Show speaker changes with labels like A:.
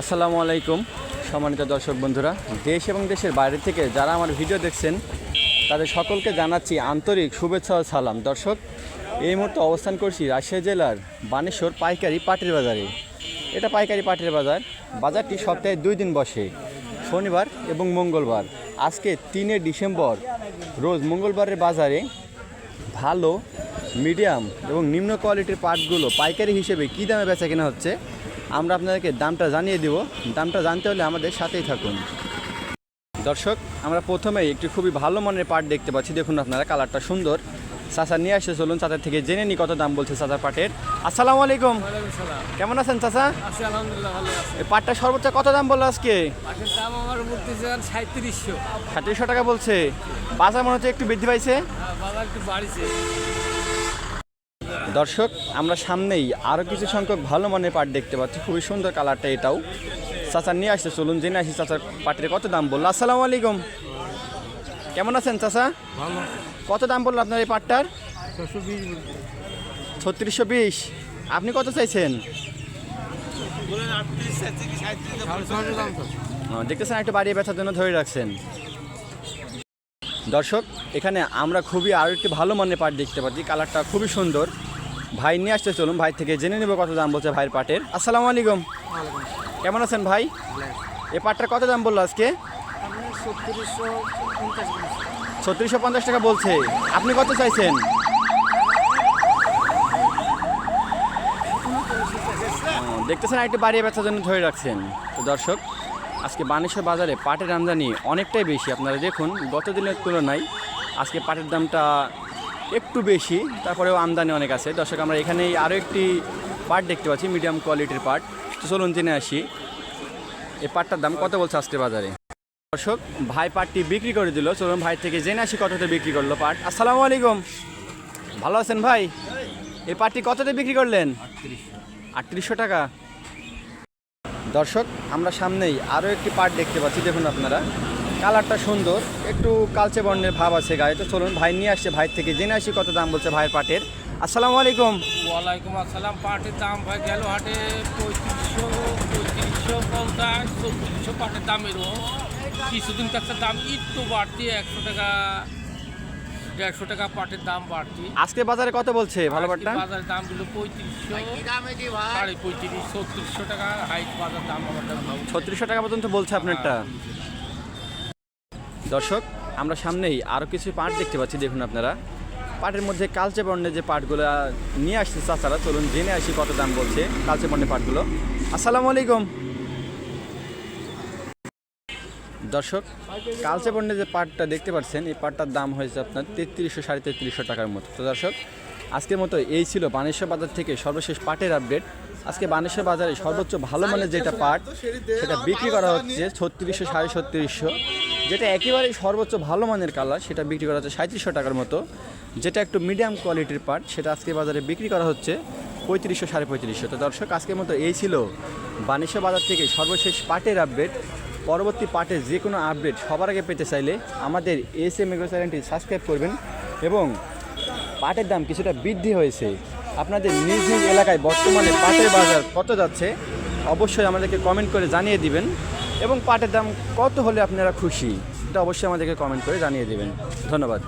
A: আসসালামু আলাইকুম, সম্মানিত দর্শক বন্ধুরা। দেশ এবং দেশের বাইরে থেকে যারা আমার ভিডিও দেখছেন, তাদের সকলকে জানাচ্ছি আন্তরিক শুভেচ্ছা ও সালাম। দর্শক, এই মুহূর্তে অবস্থান করছি রাজশাহী জেলার বানেশ্বর পাইকারি পাটের বাজারে। এটা পাইকারি পাটের বাজার। বাজারটি সপ্তাহে দুই দিন বসে, শনিবার এবং মঙ্গলবার। আজকে তিনে ডিসেম্বর, রোজ মঙ্গলবারের বাজারে ভালো, মিডিয়াম এবং নিম্ন কোয়ালিটির পার্টগুলো পাইকারি হিসেবে কী দামে বেচা কেনা হচ্ছে আমরা আপনাদেরকে দামটা জানিয়ে দেব। দামটা জানতে হলে আমাদের সাথেই থাকুন। দর্শক আমরা প্রথমেই একটি খুবই ভালো মানের পাট দেখতে পাচ্ছি। দেখুন আপনারা কালারটা সুন্দর। চাচা নিয়ে আসে চলুন চাচার থেকে জেনে নি কত দাম বলছে চাচার পাটের। আসসালামু আলাইকুম। কেমন আছেন চাচা?
B: আলহামদুলিল্লাহ
A: এই পাটটা সর্বোচ্চ কত দাম বলল আজকে?
B: দাম আমার সাঁত্রিশশো।
A: টাকা বলছে। বাজার মনে হচ্ছে একটু বৃদ্ধি পাইছে।
B: বাজার একটু বাড়িছে।
A: দর্শক আমরা সামনেই আরও কিছু সংখ্যক ভালো মানের পাট দেখতে পাচ্ছি। খুবই সুন্দর কালারটা এটাও। চাচা নিয়ে আসছে চলুন জেনে আসি চাচার পাটের কত দাম বলল। আসসালামু আলাইকুম। কেমন আছেন চাচা? কত দাম বলল আপনার এই পাটটার? ছত্রিশশো বিশ। আপনি কত চাইছেন? দেখতেছেন একটু বাড়িয়ে ব্যথার জন্য ধরে রাখছেন। দর্শক এখানে আমরা খুবই আরও একটি ভালো মানের পাট দেখতে পাচ্ছি। কালারটা খুবই সুন্দর। ভাই নিয়ে আসতে চলুন ভাই থেকে জেনে নেব কত দাম বলছে ভাইয়ের পাটের। আসসালামু আলাইকুম। কেমন আছেন ভাই? এ পাটটার কত দাম বলল আজকে?
B: ছত্রিশশো পঞ্চাশ
A: টাকা বলছে। আপনি কত চাইছেন? দেখতেছেন একটু বাড়িয়ে ব্যথার জন্য ধরে রাখছেন। তো দর্শক, আজকে বানেশ্বর বাজারে পাটের আমদানি অনেকটাই বেশি। আপনারা দেখুন, গত দিনের তুলনায় আজকে পাটের দামটা একটু বেশি, তারপরেও আমদানি অনেক আছে। দর্শক, আমরা এখানেই আরও একটি পার্ট দেখতে পাচ্ছি মিডিয়াম কোয়ালিটির পার্ট তো চলুন জেনে আসি, এই পাটটার দাম কত বলছে আজকে বাজারে? দর্শক, ভাই পাটটি বিক্রি করে দিল। চলুন ভাই থেকে জেনে আসি কততে বিক্রি করল পাট। আসসালামু আলাইকুম। ভালো আছেন ভাই? এই পাটটি কততে বিক্রি করলেন? আটত্রিশশো। টাকা। দর্শক, আমরা সামনেই আরও একটি পার্ট দেখতে পাচ্ছি, দেখুন আপনারা। কালারটা সুন্দর। একটু কালচে বর্ণের ভাব আছে গায়ে। তো চলুন ভাই নিয়ে আসছে ভাই থেকে জেনে আসি কত দাম বলছে ভাইয়ের পাটের। আসসালামু আলাইকুম।
B: ওয়ালাইকুম আসসালাম পাটের দাম ভাই গেল হাটে পঁয়ত্রিশশো পঁয়ত্রিশশো পঞ্চাশ চৌত্রিশশো পাটের দাম এরকম কিছুদিন কাছে দাম একটু বাড়তি একশো টাকা দেড়শো টাকা পাটের দাম বাড়তি।
A: আজকে বাজারে কত বলছে ভালো পাটটা?
B: বাজারের দামগুলো পঁয়ত্রিশশো। সাড়ে পঁয়ত্রিশ ছত্রিশশো টাকা হাইট বাজার দাম আমার দাম
A: ছত্রিশশো টাকা পর্যন্ত বলছে আপনারটা। দর্শক, আমরা সামনেই আরও কিছু পাট দেখতে পাচ্ছি, দেখুন আপনারা। পাটের মধ্যে কালচে বর্ণের যে পাটগুলো নিয়ে আসছে চাচারা, চলুন জেনে আসি কত দাম বলছে কালচে বর্ণের পাটগুলো আসসালামু আলাইকুম। দর্শক, কালচে বর্ণের যে পাটটা দেখতে পাচ্ছেন, এই পাটটার দাম হয়েছে আপনার তেত্রিশশো, সাড়ে তেত্রিশশো টাকার মতো। তো দর্শক, আজকের মতো এই ছিল বানেশ্বর বাজার থেকে সর্বশেষ পাটের আপডেট। আজকে বানেশ্বর বাজারে সর্বোচ্চ ভালো মানের যেটা পাট, সেটা বিক্রি করা হচ্ছে ছত্রিশশো, সাড়ে ছত্রিশশো। যেটা একেবারেই সর্বোচ্চ ভালো মানের কালার, সেটা বিক্রি করা হচ্ছে সাঁত্রিশশো টাকার মতো। যেটা একটু মিডিয়াম কোয়ালিটির পাট সেটা আজকে বাজারে বিক্রি করা হচ্ছে পঁয়ত্রিশশো, সাড়ে পঁয়ত্রিশশো। তো দর্শক, আজকের মতো এই ছিল বানেশ্বর বাজার থেকে সর্বশেষ পাটের আপডেট পরবর্তী পার্টের যে কোনো আপডেট সবার আগে পেতে চাইলে আমাদের এস এম এগ্রো চ্যানেলটি সাবস্ক্রাইব করবেন এবং পাটের দাম কিছুটা বৃদ্ধি হয়েছে। আপনাদের নিজ নিজ এলাকায় বর্তমানে পাটের বাজার কত যাচ্ছে, অবশ্যই আমাদেরকে কমেন্ট করে জানিয়ে দিবেন। এবং পাটের দাম কত হলে আপনারা খুশি? এটা অবশ্যই আমাদেরকে কমেন্ট করে জানিয়ে দেবেন। ধন্যবাদ।